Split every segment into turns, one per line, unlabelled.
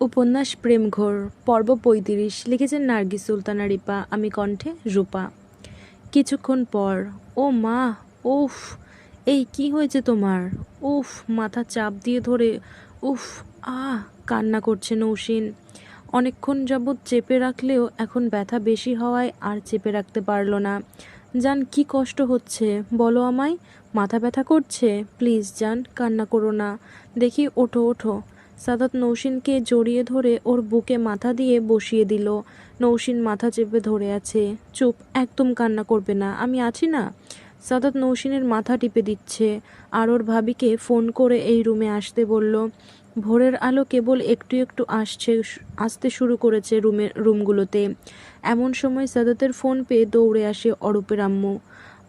উপন্যাস প্রেমঘোর, পর্ব পঁয়ত্রিশ, লিখেছেন নার্গিস সুলতানা রিপা, আমি কণ্ঠে রূপা। কিছুক্ষণ পর, ও মা, উফ, এই কি হয়েছে তোমার? উফ, মাথা চাপ দিয়ে ধরে, উফ, আহ, কান্না করছে নৌসিন। অনেকক্ষণ যাবৎ চেপে রাখলেও এখন ব্যথা বেশি হওয়ায় আর চেপে রাখতে পারল না। জান কি কষ্ট হচ্ছে? বলো আমায়, মাথা ব্যথা করছে? প্লিজ জান কান্না করো না। দেখি, ওঠো ওঠো। সাদাত নৌসিনকে জড়িয়ে ধরে ওর বুকে মাথা দিয়ে বসিয়ে দিল। নৌসিন মাথা চেপে ধরে আছে। চুপ, একদম কান্না করবে না, আমি আছি না। সাদাত নৌসিনের মাথা টিপে দিচ্ছে। আর ওর ভাবিকে ফোন করে এই রুমে আসতে বলল, ভোরের আলো কেবল একটু একটু আসছে, আসতে শুরু করেছে রুমের, রুমগুলোতে। এমন সময় সাদাতের ফোন পেয়ে দৌড়ে আসে অরূপের আম্মু।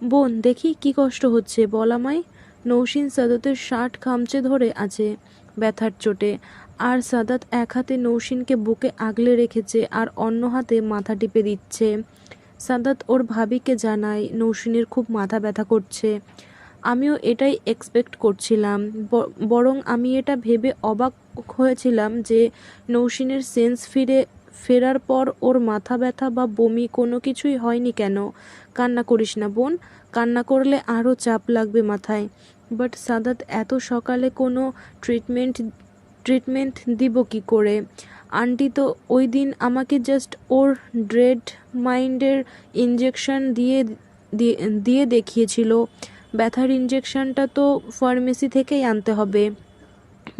বোন, দেখি কি কষ্ট হচ্ছে, বল আমায়। নৌসিন সাদাতের শার্ট খামচে ধরে আছে। ব্যথার চোটে। আর সাদাত এক হাতে নৌসিনকে বুকে আগলে রেখেছে আর অন্য হাতে মাথা টিপে দিচ্ছে। সাদাত ওর ভাবিকে জানায়, নৌসিনের খুব মাথা ব্যথা করছে। আমিও এটাই এক্সপেক্ট করছিলাম। বরং আমি এটা ভেবে অবাক হয়েছিলাম যে নৌসিনের সেন্স ফিরে, ফেরার পর ওর মাথা ব্যথা বা বমি কোনো কিছুই হয়নি কেন? কান্না করিস না বোন। কান্না করলে আরও চাপ লাগবে মাথায়। বাট সাদাত এত সকালে কোনো ট্রিটমেন্ট ট্রিটমেন্ট দিব কি করে? আন্টি, তো ওই দিন আমাকে জাস্ট ওর ড্রেড মাইন্ডের ইঞ্জেকশন দিয়ে, দিয়ে- দেখিয়েছিল। ব্যথার ইঞ্জেকশনটা তো ফার্মেসি থেকেই আনতে হবে।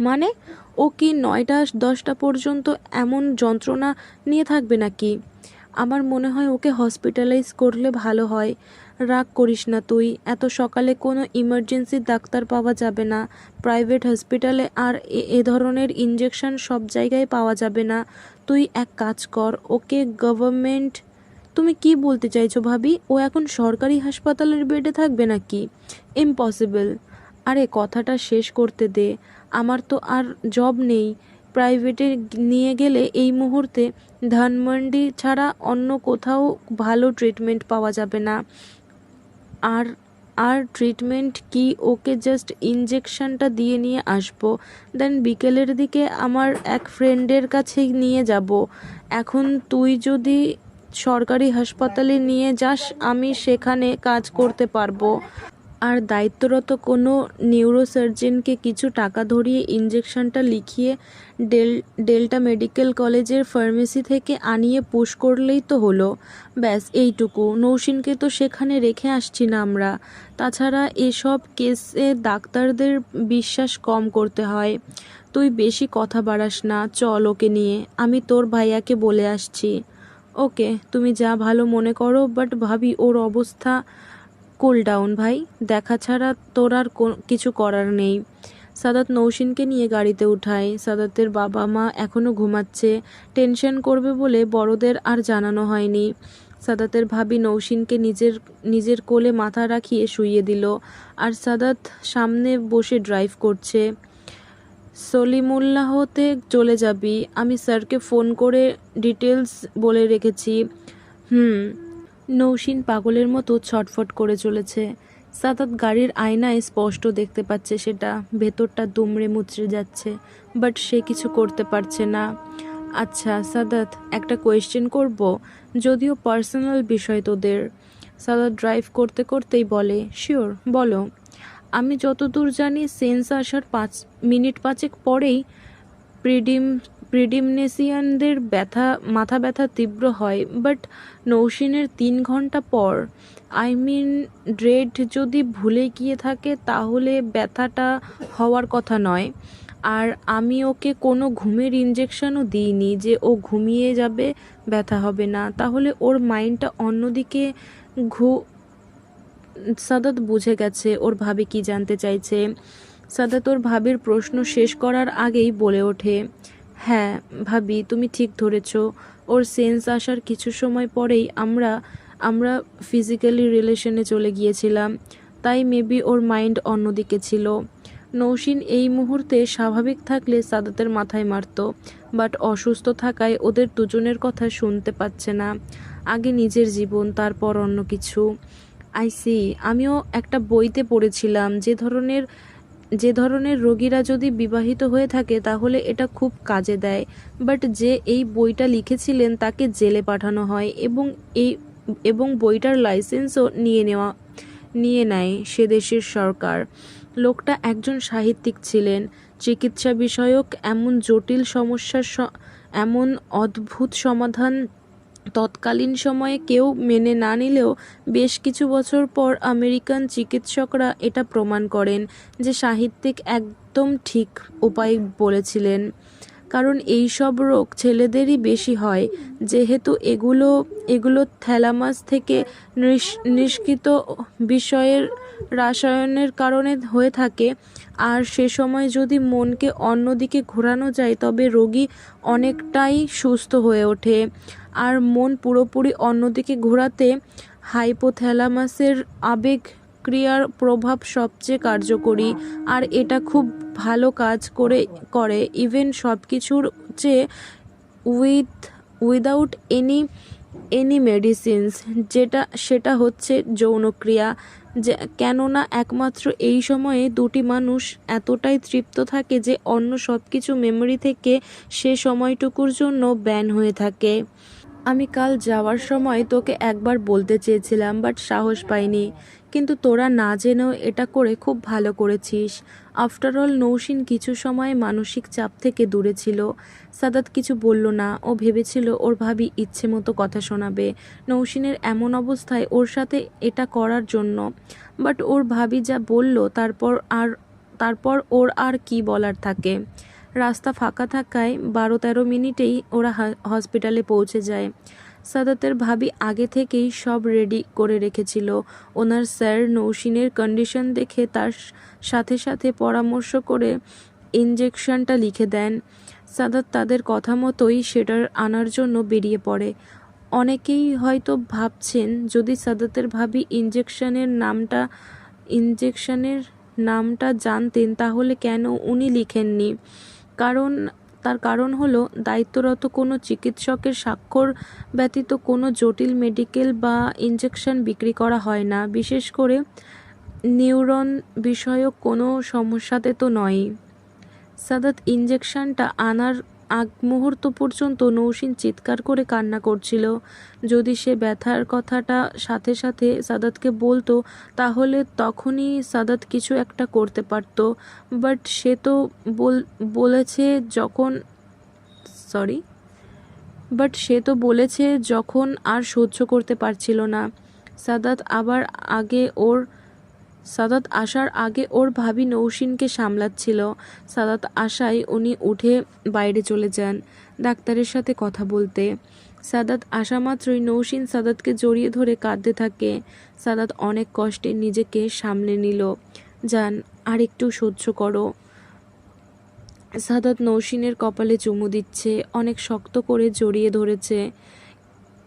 মানে ও কি নয়টা, দশটা পর্যন্ত এমন যন্ত্রণা নিয়ে থাকবে নাকি? আমার মনে হয় ওকে হসপিটালাইজ করলে ভালো হয়। রাগ করিস না তুই। এত সকালে কোনো ইমার্জেন্সি ডাক্তার পাওয়া যাবে না। প্রাইভেট হসপিটালে আর এ- ধরনের ইঞ্জেকশন সব জায়গায় পাওয়া যাবে না। তুই এক কাজ কর, ওকে গভর্নমেন্ট তুমি কি বলতে চাইছো ভাবি? ও এখন সরকারি হাসপাতালের বেডে থাকবে নাকি? ইম্পসিবল আরে কথাটা শেষ করতে দে। আমার তো আর জব নেই। প্রাইভেটে নিয়ে গেলে এই মুহূর্তে ধানমন্ডি ছাড়া অন্য কোথাও ভালো ট্রিটমেন্ট পাওয়া যাবে না। আর আর ট্রিটমেন্ট কি? ওকে জাস্ট ইঞ্জেকশনটা দিয়ে নিয়ে আসব। দেন বিকেলের দিকে আমার এক ফ্রেন্ডের কাছে নিয়ে যাব। এখন তুই যদি সরকারি হাসপাতালে নিয়ে যাস, আমি সেখানে কাজ করতে পারব। আর দায়িত্বরত কোনো নিউরোসার্জেনকে কিছু টাকা ধরিয়ে ইঞ্জেকশনটা লিখিয়ে ডেল, ডেল্টা মেডিকেল কলেজের ফার্মেসি থেকে আনিয়ে পুশ করলেই তো হলো। ব্যাস, এইটুকু। নৌসিনকে তো সেখানে রেখে আসছি না আমরা। তাছাড়া এসব কেসে ডাক্তারদের বিশ্বাস কম করতে হয়। তুই বেশি কথা বাড়াস না, চল ওকে নিয়ে। আমি তোর ভাইয়াকে বলে আসছি। ওকে, তুমি যা ভালো মনে করো, বাট ভাবি ওর অবস্থা কুল ডাউন ভাই। দেখা ছাড়া তোর আর কিছু করার নেই। সাদাত নৌসিনকে নিয়ে গাড়িতে উঠায়। সাদাতের বাবা মা এখনও ঘুমাচ্ছে। টেনশন করবে বলে বড়দের আর জানানো হয়নি। সাদাতের ভাবি নৌসিনকে নিজের নিজের কোলে মাথা রাখিয়ে শুইয়ে দিল। আর সাদাত সামনে বসে ড্রাইভ করছে। সলিমুল্লাহতে চলে যাবি। আমি স্যারকে ফোন করে ডিটেলস বলে রেখেছি। হুম। নৌসিন পাগলের মতো ছটফট করে চলেছে। সাদাত গাড়ির আয়নায় স্পষ্ট দেখতে পাচ্ছে সেটা। ভেতরটা দুমড়ে মুচড়ে যাচ্ছে বাট সে কিছু করতে পারছে না। আচ্ছা সাদাত, একটা কোয়েশ্চেন করব? যদিও পার্সোনাল বিষয় তোদের। সাদাত ড্রাইভ করতে করতেই বলে শিওর বলো। আমি যতদূর জানি সেন্স আসার পাঁচ মিনিট পাঁচেক পরেই প্রিডিম প্রিডিমনেসিয়ানদের ব্যথা, মাথা ব্যথা তীব্র হয় বাট নৌসিনের তিন ঘণ্টা পর আই মিন ড্রেড যদি ভুলে গিয়ে থাকে, তাহলে ব্যথাটা হওয়ার কথা নয়। আর আমি ওকে কোনো ঘুমের ইঞ্জেকশনও দিইনি যে ও ঘুমিয়ে যাবে, ব্যথা হবে না। তাহলে ওর মাইন্ডটা অন্যদিকে ঘু, সাদাত বুঝে গেছে, ওর ভাবে কি জানতে চাইছে। সাদাত ওর ভাবির প্রশ্ন শেষ করার আগেই বলে ওঠে। হ্যাঁ ভাবি, তুমি ঠিক ধরেছ। ওর সেন্স আসার কিছু সময় পরেই আমরা আমরা ফিজিক্যালি রিলেশনে চলে গিয়েছিলাম। তাই মেবি ওর মাইন্ড অন্যদিকে ছিল। নৌসিন এই মুহূর্তে স্বাভাবিক থাকলে সাদাতের মাথায় মারতো বাট অসুস্থ থাকায় ওদের দুজনের কথা শুনতে পাচ্ছে না। আগে নিজের জীবন, তারপর অন্য কিছু। আই সি আমিও একটা বইতে পড়েছিলাম যে ধরনের যে ধরনের রোগীরা যদি বিবাহিত হয়ে থাকে, তাহলে এটা খুব কাজে দেয়। বাট যে এই বইটা লিখেছিলেন, তাকে জেলে পাঠানো হয় এবং এই, এবং বইটার লাইসেন্সও নিয়ে নেওয়া, নিয়ে নেয় সে দেশের সরকার। লোকটা একজন সাহিত্যিক ছিলেন, চিকিৎসা বিষয়ক, এমন জটিল সমস্যার এমন অদ্ভুত সমাধান তৎকালীন সময়ে কেউ মেনে না নিলেও বেশ কিছু বছর পর আমেরিকান চিকিৎসকরা এটা প্রমাণ করেন যে সাহিত্যিক একদম ঠিক উপায় বলেছিলেন। কারণ এই সব রোগ ছেলেদেরই বেশি হয়, যেহেতু এগুলো এগুলো থ্যালামাস থেকে নিষ- নিষ্কৃত বিষয়ের রাসায়নের কারণে হয়ে থাকে। আর সে সময় যদি মনকে অন্যদিকে ঘোরানো যায়, তবে রোগী অনেকটাই সুস্থ হয়ে ওঠে। আর মন পুরোপুরি অন্যদিকে ঘোরাতে হাইপোথ্যালামাসের আবেগ ক্রিয়ার প্রভাব সবচেয়ে কার্যকরী। আর এটা খুব ভালো কাজ করে করে। ইভেন সব কিছুর চেয়ে with, without any any medicines, যেটা, সেটা হচ্ছে যৌনক্রিয়া। যে, কেননা একমাত্র এই সময়ে দুটি মানুষ এতটাই তৃপ্ত থাকে যে অন্য সব কিছু মেমোরি থেকে সে সময়টুকুর জন্য ব্যান হয়ে থাকে। আমি কাল যাওয়ার সময় তোকে একবার বলতে চেয়েছিলাম, বাট সাহস পাইনি। কিন্তু তোরা না জেনেও এটা করে খুব ভালো করেছিস। আফটার অল নৌসিন কিছু সময় মানসিক চাপ থেকে দূরে ছিল। সাদাত কিছু বলল না। ও ভেবেছিল ওর ভাবি ইচ্ছে মতো কথা শোনাবে। নৌসিনের এমন অবস্থায় ওর সাথে এটা করার জন্য। বাট ওর ভাবি যা বলল, তারপর আর, তারপর ওর আর কি বলার থাকে? রাস্তা ফাঁকা থাকায় বারো তেরো মিনিটেই ওরা হসপিটালে পৌঁছে যায়। সাদাতের ভাবি আগে থেকেই সব রেডি করে রেখেছিল। ওনার স্যার নৌসিনের কন্ডিশন দেখে তার সাথে সাথে পরামর্শ করে ইঞ্জেকশনটা লিখে দেন। সাদাত তাদের কথা মতোই সেটার আনার জন্য বেরিয়ে পড়ে। অনেকেই হয়তো ভাবছেন, যদি সাদাতের ভাবি ইঞ্জেকশনের নামটা ইঞ্জেকশনের নামটা জানতেন তাহলে কেন উনি লিখেননি? কারণ, তার কারণ হলো দায়িত্বরত কোনো চিকিৎসকের স্বাক্ষর ব্যতীত কোনো জটিল মেডিকেল বা ইঞ্জেকশন বিক্রি করা হয় না। বিশেষ করে নিউরন বিষয়ক কোনো সমস্যাতে তো নয়ই। সাদাত ইঞ্জেকশনটা আনার আগ মুহূর্ত পর্যন্ত নৌসিন চিৎকার করে কান্না করছিল। যদি সে ব্যথার কথাটা সাথে সাথে সাদাতকে বলতো, তাহলে তখনই সাদাত কিছু একটা করতে পারতো। বাট সে তো বল, বলেছে যখন, সরি, বাট সে তো বলেছে যখন আর সহ্য করতে পারছিল না। সাদাত আবার আগে ওর সাদাত আসার আগে ওর ভাবি নৌসিনকে সামলাচ্ছিল। সাদাত আসায় উনি উঠে বাইরে চলে যান ডাক্তারের সাথে কথা বলতে। সাদাত আসা মাত্রই নৌসিন সাদাতকে জড়িয়ে ধরে কাঁদতে থাকে। সাদাত অনেক কষ্টে নিজেকে সামলে নিল। যান আর একটু সহ্য করো। সাদাত নৌসিনের কপালে চুমু দিচ্ছে, অনেক শক্ত করে জড়িয়ে ধরেছে।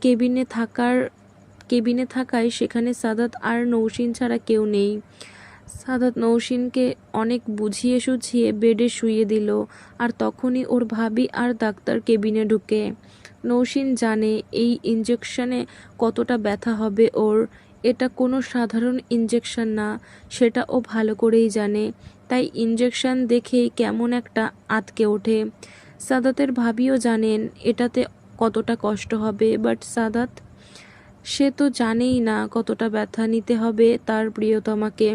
কেবিনে থাকার কেবিনে থাকায় সেখানে সাদাত আর নৌসিন ছাড়া কেউ নেই। সাদাত নৌসিনকে অনেক বুঝিয়ে সুঝিয়ে বেডে শুইয়ে দিল, আর তখনই ওর ভাবি আর ডাক্তার কেবিনে ঢুকে। নৌসিন জানে এই ইঞ্জেকশনে কতটা ব্যথা হবে ওর। এটা কোনো সাধারণ ইঞ্জেকশন না, সেটা ও ভালো করেই জানে। তাই ইঞ্জেকশন দেখেই কেমন একটা আতকে ওঠে। সাদাতের ভাবিও জানেন এটাতে কতটা কষ্ট হবে, বাট সাদাত সে তো জানেই না কতটা ব্যথা নিতে হবে। তার প্রিয়তমাকে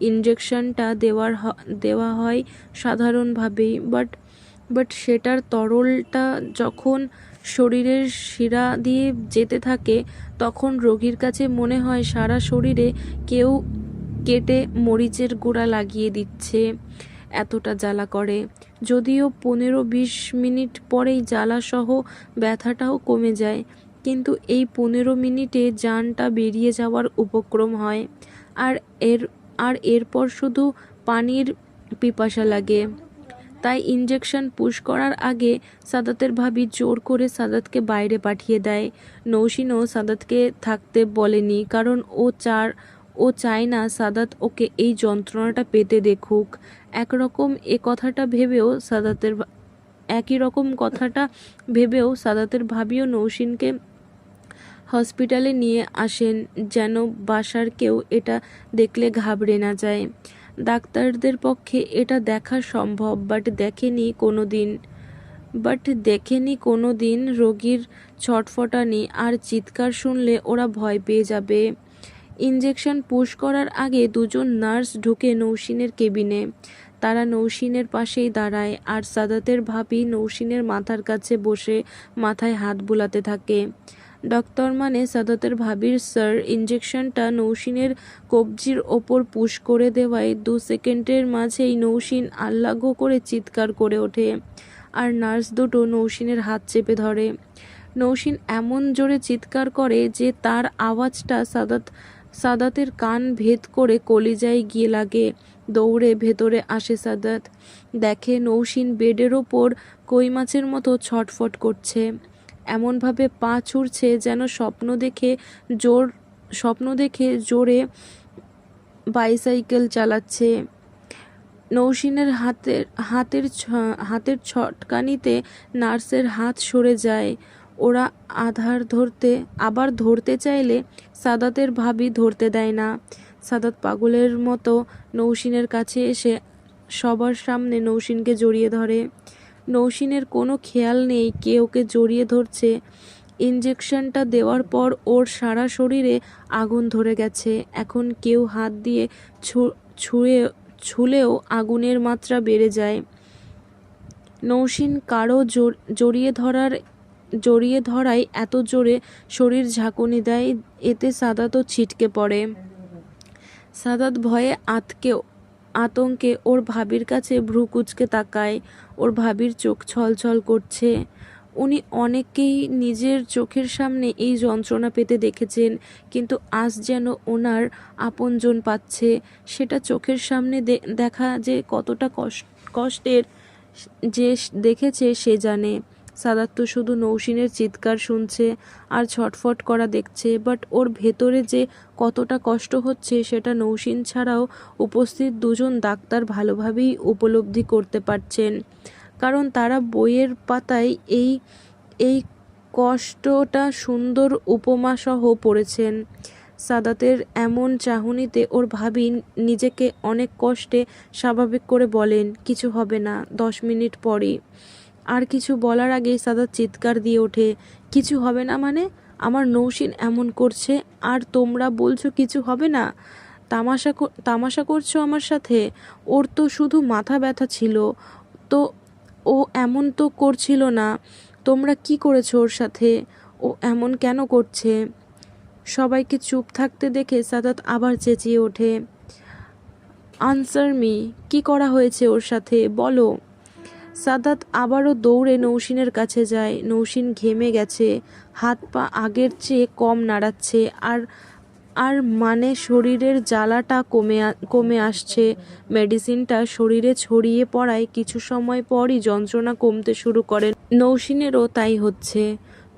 ইঞ্জেকশনটা দেওয়ার দেওয়া হয় সাধারণভাবেই। বাট বাট সেটার তরলটা যখন শরীরের শিরা দিয়ে যেতে থাকে, তখন রোগীর কাছে মনে হয় সারা শরীরে কেউ কেটে মরিচের গুঁড়া লাগিয়ে দিচ্ছে, এতটা জ্বালা করে। যদিও পনেরো বিশ মিনিট পরেই জ্বালাসহ ব্যথাটাও কমে যায়। কিন্তু এই পনেরো মিনিটে জানটা বেরিয়ে যাওয়ার উপক্রম হয়। আর এর, আর এরপর শুধু পানির পিপাসা লাগে। তাই ইঞ্জেকশন পুশ করার আগে সাদাতের ভাবি জোর করে সাদাতকে বাইরে পাঠিয়ে দেয়। নৌসিনও সাদাতকে থাকতে বলেনি, কারণ ও চার, ও চায় না সাদাত ওকে এই যন্ত্রণাটা পেতে দেখুক। একরকম এ কথাটা ভেবেও সাদাতের একই রকম কথাটা ভেবেও সাদাতের ভাবিও নৌসিনকে হসপিটালে নিয়ে আসেন যেন বাসার কেউ এটা দেখলে ঘাবড়ে না যায়। ডাক্তারদের পক্ষে এটা দেখা সম্ভব বাট দেখেনি কোনো দিন বাট দেখেনি কোনো দিন রোগীর ছটফটানি আর চিৎকার শুনলে ওরা ভয় পেয়ে যাবে। ইঞ্জেকশন পুশ করার আগে দুজন নার্স ঢুকে নৌসিনের কেবিনে। তারা নৌসিনের পাশেই দাঁড়ায় আর সাদাতের ভাবি নৌসিনের মাথার কাছে বসে মাথায় হাত বুলাতে থাকে। ডক্টর মানে সাদাতের ভাবির, স্যার। ইঞ্জেকশনটা নৌসিনের কবজির ওপর পুশ করে দেওয়ায় দু সেকেন্ডের মাঝেই নৌসিন আল্লাগো করে চিৎকার করে ওঠে আর নার্স দুটো নৌসিনের হাত চেপে ধরে। নৌসিন এমন জোরে চিৎকার করে যে তার আওয়াজটা সাদাত, সাদাতের কান ভেদ করে কলিজায় গিয়ে লাগে। দৌড়ে ভেতরে আসে সাদাত। দেখে নৌসিন বেডের ওপর কই মাছের মতো ছটফট করছে। এমনভাবে পা ছুড়ছে যেন স্বপ্ন দেখে জোর, স্বপ্ন দেখে জোরে বাইসাইকেল চালাচ্ছে। নৌসিনের হাতের হাতের হাতের ছটকানিতে নার্সের হাত সরে যায়। ওরা আধার ধরতে, আবার ধরতে চাইলে সাদাতের ভাবি ধরতে দেয় না। সাদাত পাগলের মতো নৌসিনের কাছে এসে সবার সামনে নৌসিনকে জড়িয়ে ধরে। নৌসিনের কোনো খেয়াল নেই, কে ওকে জড়িয়ে ধরছে। ইঞ্জেকশনটা দেওয়ার পর ওর সারা শরীরে আগুন ধরে গেছে। এখন কেউ হাত দিয়ে ছুঁয়ে, ছুলেও আগুনের মাত্রা বেড়ে যায়। নৌসিন কারও জড়িয়ে ধরার, জড়িয়ে ধরায় এত জোরে শরীর ঝাঁকুনি দেয়, এতে সাদাতও ছিটকে পড়ে। সাদাত ভয়ে আতকে আতঙ্কে ওর ভাবির কাছে ভ্রু কুচকে তাকায়, ওর ভাবির চোখ ছলছল করছে। উনি অনেকেই নিজের চোখের সামনে এই যন্ত্রণা পেতে দেখেছেন, কিন্তু আজ যেন ওনার আপনজন পাচ্ছে, সেটা চোখের সামনে দেখা যে কতটা কষ্ট কষ্টের যে দেখেছে সে জানে। সাদাত তো শুধু নৌসিনের চিৎকার শুনছে আর ছটফট করা দেখছে বাট ওর ভেতরে যে কতটা কষ্ট হচ্ছে সেটা নৌসিন ছাড়াও উপস্থিত দুজন ডাক্তার ভালোভাবেই উপলব্ধি করতে পারছেন। কারণ তারা বইয়ের পাতায় এই এই কষ্টটা সুন্দর উপমাসহ পড়েছেন। সাদাতের এমন চাহনিতে ওর ভাবি নিজেকে অনেক কষ্টে স্বাভাবিক করে বলেন, কিছু হবে না, দশ মিনিট পরই। আর কিছু বলার আগেই সাদা চিৎকার দিয়ে ওঠে। কিছু হবে না মানে? আমার নৌসিন এমন করছে, আর তোমরা বলছো কিছু হবে না? তামাশা তামাশা করছ আমার সাথে? ওর তো শুধু মাথা ব্যথা ছিল। তো ও এমন তো করছিল না। তোমরা কি করেছ ওর সাথে? ও এমন কেন করছে? সবাইকে চুপ থাকতে দেখে সাদাত আবার চেঁচিয়ে ওঠে। আনসার মি, কি করা হয়েছে ওর সাথে? বলো। সাদাত আবারও দৌড়ে নৌসিনের কাছে যায়। নৌসিন ঘেমে গেছে, হাত পা আগের চেয়ে কম নাড়াচ্ছে, আর আর মানে শরীরের জ্বালাটা কমে কমে আসছে। মেডিসিনটা শরীরে ছড়িয়ে পড়ায় কিছু সময় পরই যন্ত্রণা কমতে শুরু করে। নৌসিনেরও তাই হচ্ছে।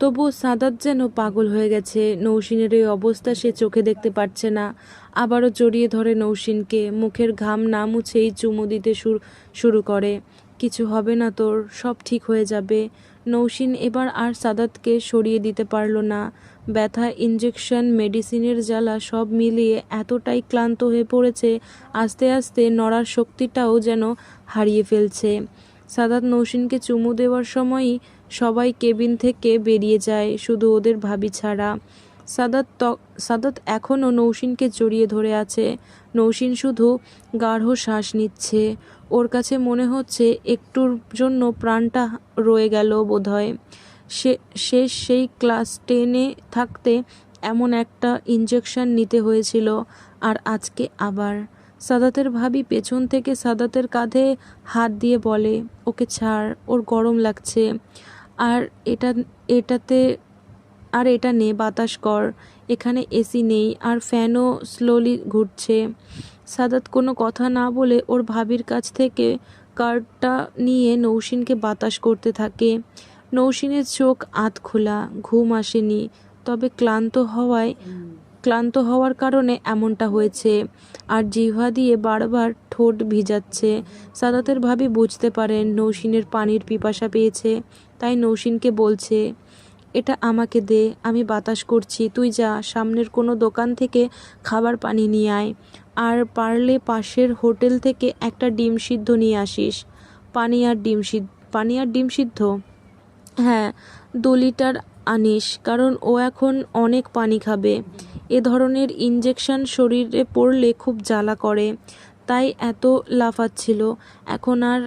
তবু সাদাত যেন পাগল হয়ে গেছে। নৌসিনের এই অবস্থা সে চোখে দেখতে পারছে না। আবারও জড়িয়ে ধরে নৌসিনকে। মুখের ঘাম না মুছেই চুমু দিতে শুরু শুরু করে। কিছু হবে না তোর, সব ঠিক হয়ে যাবে। নৌসিন এবার আর সাদাতকে সরিয়ে দিতে পারল না। ব্যথা ইঞ্জেকশন মেডিসিনের জ্বালা সব মিলিয়ে এতটাই ক্লান্ত হয়ে পড়েছে, আস্তে আস্তে নড়ার শক্তিটাও যেন হারিয়ে ফেলছে। সাদাত নৌসিনকে চুমু দেওয়ার সময়ই সবাই কেবিন থেকে বেরিয়ে যায়, শুধু ওদের ভাবি ছাড়া। সাদাত সাদাত এখনও নৌসিনকে জড়িয়ে ধরে আছে। নৌসিন শুধু গাঢ় শ্বাস নিচ্ছে। ওর কাছে মনে হচ্ছে একটুর জন্য প্রাণটা রয়ে গেল বোধহয়। সে সে সেই ক্লাস টেনে থাকতে এমন একটা ইঞ্জেকশন নিতে হয়েছিল। আর আজকে আবার। সাদাতের ভাবি পেছন থেকে সাদাতের কাঁধে হাত দিয়ে বলে, ওকে ছাড়, ওর গরম লাগছে। আর এটা, এটাতে, আর এটা নে, বাতাস কর। এখানে এসি নেই, আর ফ্যানও স্লোলি ঘুরছে। সাদাত কোনো কথা না বলে ওর ভাবির কাছ থেকে কার্ডটা নিয়ে নৌসিনকে বাতাস করতে থাকে। নৌসিনের চোখ আধ খোলা, ঘুম আসেনি, তবে ক্লান্ত হওয়ায় ক্লান্ত হওয়ার কারণে এমনটা হয়েছে। আর জিহ্বা দিয়ে বারবার ঠোঁট ভিজাচ্ছে। সাদাতের ভাবি বুঝতে পারেন নৌসিনের পানির পিপাসা পেয়েছে, তাই নৌসিনকে বলছে, এটা আমাকে দে, আমি বাতাস করছি, তুই যা, সামনের কোনো দোকান থেকে খাবার পানি নিয়ে আয়। আর পারলে পাশের হোটেল থেকে একটা ডিম সিদ্ধ নিয়ে আসিস। পানি আর ডিম সিদ্ধ পানি আর ডিম সিদ্ধ? হ্যাঁ দু লিটার আনিস, কারণ ও এখন অনেক পানি খাবে। এ ধরনের ইঞ্জেকশন শরীরে পড়লে খুব জ্বালা করে, তাই এত লাফাচ্ছিল। এখন আর,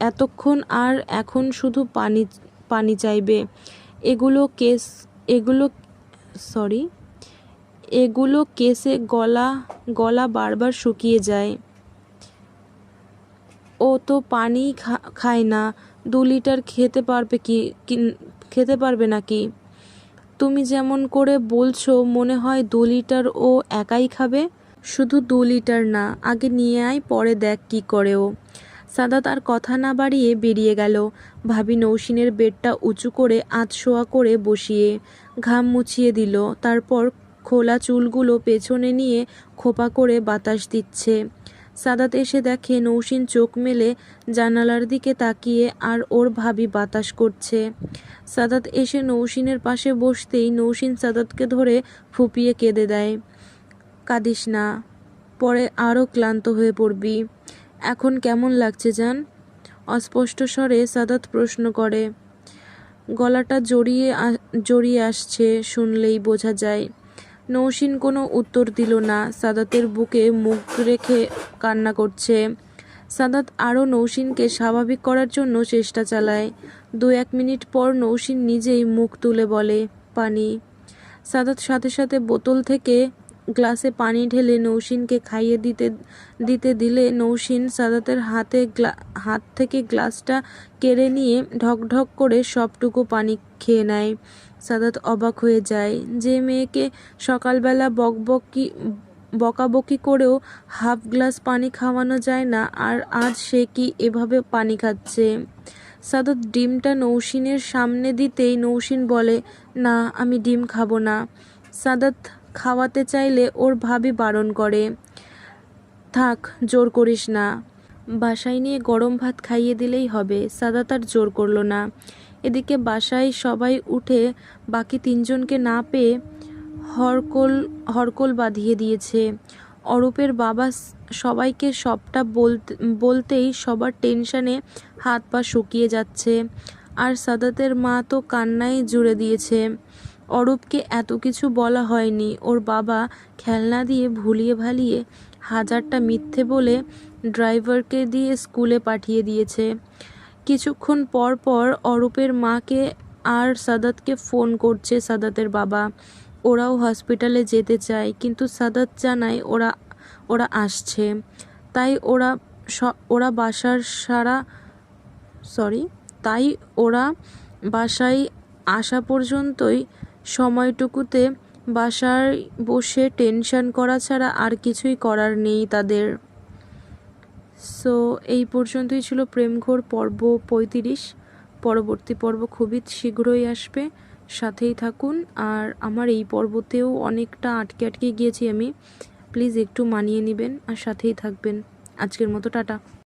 এতক্ষণ আর এখন শুধু পানি পানি চাইবে। এগুলো কেস, এগুলো সরি এগুলো কেসে গলা গলা বারবার শুকিয়ে যায়। ও তো পানি খায় না, দু লিটার খেতে পারবে কি খেতে পারবে নাকি? তুমি যেমন করে বলছো, মনে হয় দু লিটার ও একাই খাবে? শুধু দু লিটার না, আগে নিয়ে আয়, পরে দেখ কি করে ও। সাদা তার কথা না বাড়িয়ে বেরিয়ে গেল। ভাবি নৌসিনের বেডটা উঁচু করে আধশোয়া করে বসিয়ে ঘাম মুছিয়ে দিল। তারপর খোলা চুলগুলো পেছনে নিয়ে খোপা করে বাতাস দিচ্ছে। সাদাত এসে দেখে নৌসিন চোখ মেলে জানালার দিকে তাকিয়ে আর ওর ভাবি বাতাস করছে। সাদাত এসে নৌসিনের পাশে বসতেই নৌসিন সাদাতকে ধরে ফুপিয়ে কেঁদে দেয়। কাঁদিস না, পরে আরও ক্লান্ত হয়ে পড়বি। এখন কেমন লাগছে যান অস্পষ্ট স্বরে সাদাত প্রশ্ন করে। গলাটা জড়িয়ে জড়িয়ে আসছে, শুনলেই বোঝা যায়। নৌসিন কোনো উত্তর দিল না। সাদাতের বুকে মুখ রেখে কান্না করছে। সাদাত আরও নৌসিনকে স্বাভাবিক করার জন্য চেষ্টা চালায়। দু এক মিনিট পর নৌসিন নিজেই মুখ তুলে বলে, পানি। সাদাত সাথে সাথে বোতল থেকে গ্লাসে পানি ঢেলে নৌসিনকে খাইয়ে দিতে দিতে দিলে নৌসিন সাদাতের হাতে হাত থেকে গ্লাসটা কেড়ে নিয়ে ঢক ঢক করে সবটুকু পানি খেয়ে নেয়। সাদাত অবাক হয়ে যায় যে মেয়েকে সকালবেলা বকবকি, বকাবকি করেও হাফ গ্লাস পানি খাওয়ানো যায় না, আর আজ সে কি এভাবে পানি খাচ্ছে? সাদাত ডিমটা নৌসিনের সামনে দিতেই নৌসিন বলে, না, আমি ডিম খাব না। সাদাত খাওয়াতে চাইলে ওর ভাবি বারণ করে, থাক, জোর করিস না। বাসায় নিয়ে গরম ভাত খাইয়ে দিলেই হবে। সাদাত আর জোর করল না। এদিকে বাসায় সবাই উঠে বাকি তিনজনকে না পেয়ে হরকল হরকল বাঁধিয়ে দিয়েছে। অরূপের বাবা সবাইকে সবটা বলতেই সবার টেনশনে হাত পা শুকিয়ে যাচ্ছে। আর সাদাতের মা তো কান্নায় জুড়ে দিয়েছে। অরূপকে এত কিছু বলা হয়নি। ওর বাবা খেলনা দিয়ে ভুলিয়ে ভালিয়ে হাজারটা মিথ্যে বলে ড্রাইভারকে দিয়ে স্কুলে পাঠিয়ে দিয়েছে। কিছুক্ষণ পর পর অরূপের মাকে আর সাদাতকে ফোন করছে সাদাতের বাবা। ওরাও হসপিটালে যেতে চায়, কিন্তু সাদাত জানায় ওরা ওরা আসছে। তাই ওরা ওরা বাসার সারা সরি তাই ওরা বাসায় আসা পর্যন্তই সময়টুকুতে বাসায় বসে টেনশন করা ছাড়া আর কিছুই করার নেই তাদের। সো, এই পর্যন্তই ছিল প্রেমঘোর পর্ব পঁয়ত্রিশ। পরবর্তী পর্ব খুবই শীঘ্রই আসবে। সাথেই থাকুন। আর আমার এই পর্বতেও অনেকটা আটকে আটকে গিয়েছি আমি। প্লিজ একটু মানিয়ে নেবেন আর সাথেই থাকবেন। আজকের মতো টাটা।